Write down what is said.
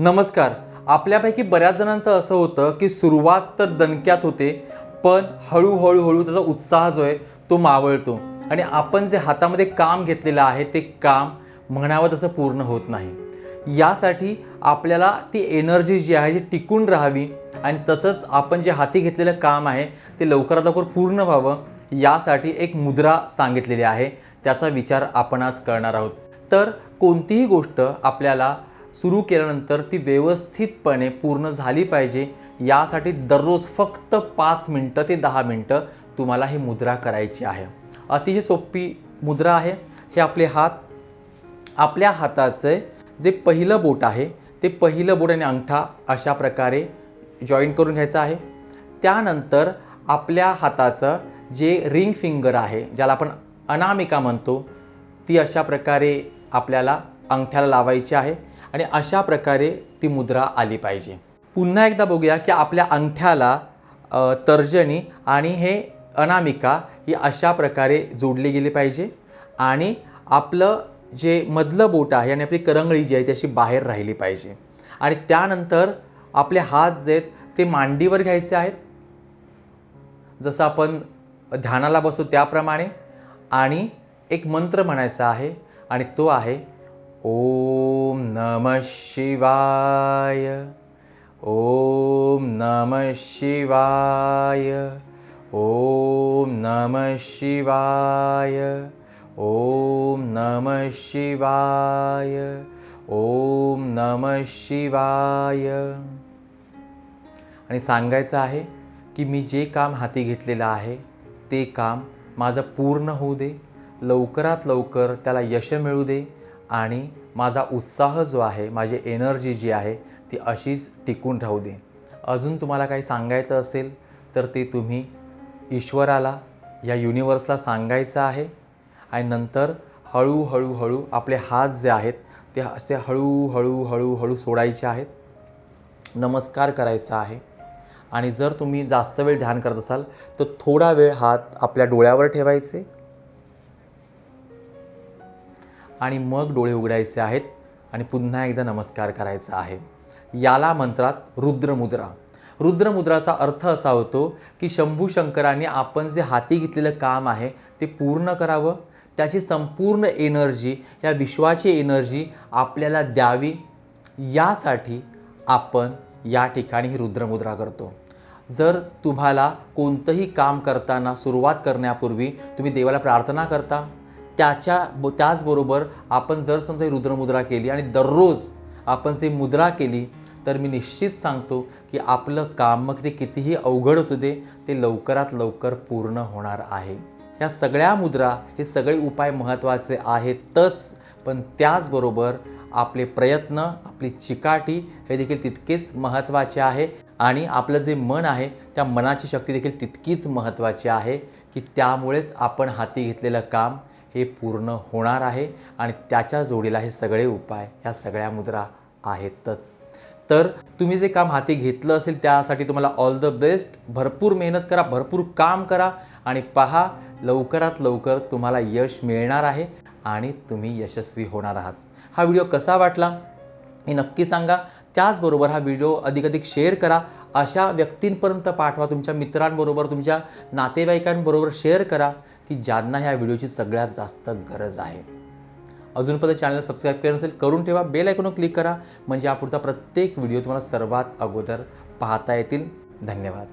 नमस्कार. आपल्यापैकी बऱ्याच जणांचं असं होतं की सुरुवात तर दणक्यात होते पण हळूहळू हळू त्याचा उत्साह जो आहे तो मावळतो. आणि आपण जे हातामध्ये काम घेतलेलं आहे ते काम म्हणावं तसं पूर्ण होत नाही. यासाठी आपल्याला ती एनर्जी जी आहे ती टिकून राहावी आणि तसंच आपण जे हाती घेतलेलं काम आहे ते लवकरात लवकर पूर्ण व्हावं यासाठी एक मुद्रा सांगितलेली आहे. त्याचा विचार आपण आज करणार आहोत. तर कोणतीही गोष्ट आपल्याला सुरू केल्यानंतर ती व्यवस्थितपणे पूर्ण झाली पाहिजे. यासाठी दररोज फक्त पाच मिनटं ते दहा मिनटं तुम्हाला ही मुद्रा करायची आहे. अतिशय सोपी मुद्रा आहे. हे आपले हात आपल्या हाताचे जे पहिलं बोट आहे ते पहिलं बोट आणि अंगठा अशा प्रकारे जॉईंट करून घ्यायचं आहे. त्यानंतर आपल्या हाताचं जे रिंग फिंगर आहे ज्याला आपण अनामिका म्हणतो ती अशा प्रकारे आपल्याला अंगठ्याला लावायची आहे. आणि अशा प्रकारे ती मुद्रा आली पाहिजे. पुन्हा एकदा बघूया की आपल्या अंगठ्याला तर्जनी आणि हे अनामिका ही अशा प्रकारे जोडली गेली पाहिजे. आणि आपलं जे मधलं बोट आहे आणि आपली करंगळी जी आहे ती अशी बाहेर राहिली पाहिजे. आणि त्यानंतर आपले हात जे आहेत ते मांडीवर घ्यायचे आहेत. जसं आपण ध्यानाला बसतो त्याप्रमाणे. आणि एक मंत्र म्हणायचा आहे आणि तो आहे ओम नमः शिवाय। ओम नमः शिवाय। ओम नमः शिवाय। ओम नमः शिवाय। ओम नमः शिवाय। आणि सांगायचं आहे की मी जे काम हाती घेतलेलं आहे ते काम माझं पूर्ण होऊ दे. लवकरात लवकर त्याला यश मिळू दे. आणि माझा उत्साह जो आहे माझी एनर्जी जी आहे ती अशीच टिकून राहू दे. अजून तुम्हाला काही सांगायचं असेल तर ते तुम्ही ईश्वराला या युनिवर्सला सांगायचं आहे. आणि नंतर हळूहळू हळू आपले हात जे आहेत ते असे हळूहळू हळूहळू सोडायचे आहेत. नमस्कार करायचा आहे. आणि जर तुम्ही जास्त वेळ ध्यान करत असाल तर थोडा वेळ हात आपल्या डोळ्यावर ठेवायचे. आणि मग डोळे उघडायचे आहेत आणि पुन्हा एकदा नमस्कार करायचा आहे. याला मंत्रात रुद्रमुद्रा. रुद्रमुद्राचा अर्थ असा होतो की शंभू शंकरांनी आपण जे हाती घेतलेलं काम आहे ते पूर्ण करावं. त्याची संपूर्ण एनर्जी या विश्वाची एनर्जी आपल्याला द्यावी. यासाठी आपण या ठिकाणी ही रुद्रमुद्रा करतो. जर तुम्हाला कोणतंही काम करताना सुरुवात करण्यापूर्वी तुम्ही देवाला प्रार्थना करता त्याच्या ब- त्याचबरोबर आपण जर समजा रुद्रमुद्रा केली आणि दररोज आपण ती मुद्रा केली तर मी निश्चित सांगतो की आपलं काम मग ते कितीही अवघड असू दे ते लवकरात लवकर पूर्ण होणार आहे. ह्या सगळ्या मुद्रा हे सगळे उपाय महत्त्वाचे आहेतच पण त्याचबरोबर आपले प्रयत्न आपली चिकाटी हे देखील तितकेच महत्त्वाचे आहे आणि आपलं जे मन आहे त्या मनाची शक्ती देखील तितकीच महत्त्वाची आहे की त्यामुळेच आपण हाती घेतलेलं काम हे पूर्ण होणार आहे आणि त्याच्या जोडीला हे सगळे उपाय ह्या सगळ्या मुद्रा आहेतच. तर तुम्ही जे काम हाती घेतलं असेल त्यासाठी तुम्हाला ऑल द बेस्ट भरपूर मेहनत करा भरपूर काम करा आणि पहा लवकरात लवकर तुम्हाला यश मिळणार आहे आणि तुम्ही यशस्वी होणार आहात. हा व्हिडिओ कसा वाटला हे नक्की सांगा. त्याचबरोबर हा व्हिडिओ अधिक अधिक शेअर करा. अशा व्यक्तींपर्यंत पाठवा. तुमच्या मित्रांबरोबर तुमच्या नातेवाईकांबरोबर शेअर करा. की ज्यांना ह्या व्हिडिओची सगळ्यात जास्त गरज आहे. अजूनपर्यंत चॅनल सबस्क्राईब केलं नसेल करून ठेवा. बेल आयकॉनवर क्लिक करा. म्हणजे हा पुढचा प्रत्येक व्हिडिओ तुम्हाला सर्वात अगोदर पाहता येतील. धन्यवाद.